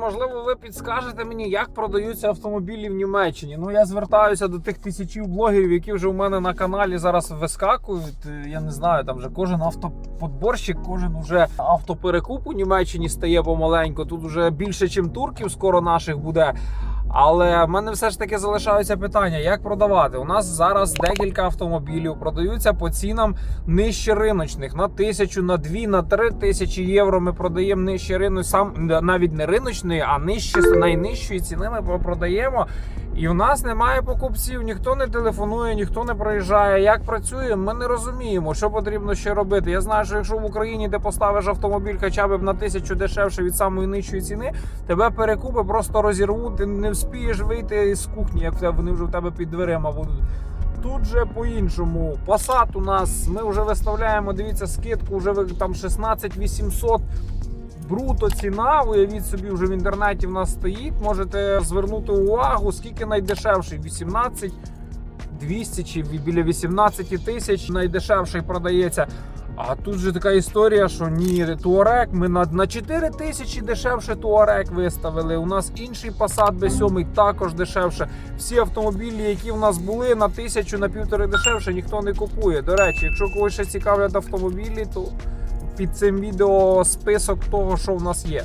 можливо, ви підскажете мені, як продаються автомобілі в Німеччині. Ну я звертаюся до тих тисячів блогерів, які вже у мене на каналі зараз вискакують. Е, Я не знаю, там вже кожен автоподборщик, кожен уже автоперекуп у Німеччині стає помаленько. Тут вже більше, ніж турків, скоро наших буде. Але в мене все ж таки залишаються питання, як продавати. У нас зараз декілька автомобілів продаються по цінам нижче риночних на тисячу, на дві, на три тисячі євро. Ми продаємо нижче ринок, сам навіть не риночної, а нижче найнижчої ціни ми продаємо. І в нас немає покупців, ніхто не телефонує, ніхто не приїжджає. Як працює, ми не розуміємо, що потрібно ще робити. Я знаю, що якщо в Україні ти поставиш автомобіль хоча б на тисячу дешевше від самої нижчої ціни, тебе перекупи просто розірвуть, ти не вспієш вийти з кухні, як вони вже в тебе під дверима будуть. Тут же по-іншому. Passat у нас ми вже виставляємо. Дивіться, скидку вже там 16 800 Бруто ціна, уявіть собі, вже в інтернеті в нас стоїть. Можете звернути увагу, скільки найдешевший 18 200 чи біля 18 тисяч найдешевший продається. А тут же така історія, що ні, Туарек, ми на, на 4 тисячі дешевше Туарек виставили. У нас інший Passat B7 також дешевше. Всі автомобілі, які в нас були на тисячу, на півтори дешевше, ніхто не купує. До речі, якщо когось ще цікавлять автомобілі, то під цим відео список того, що в нас є.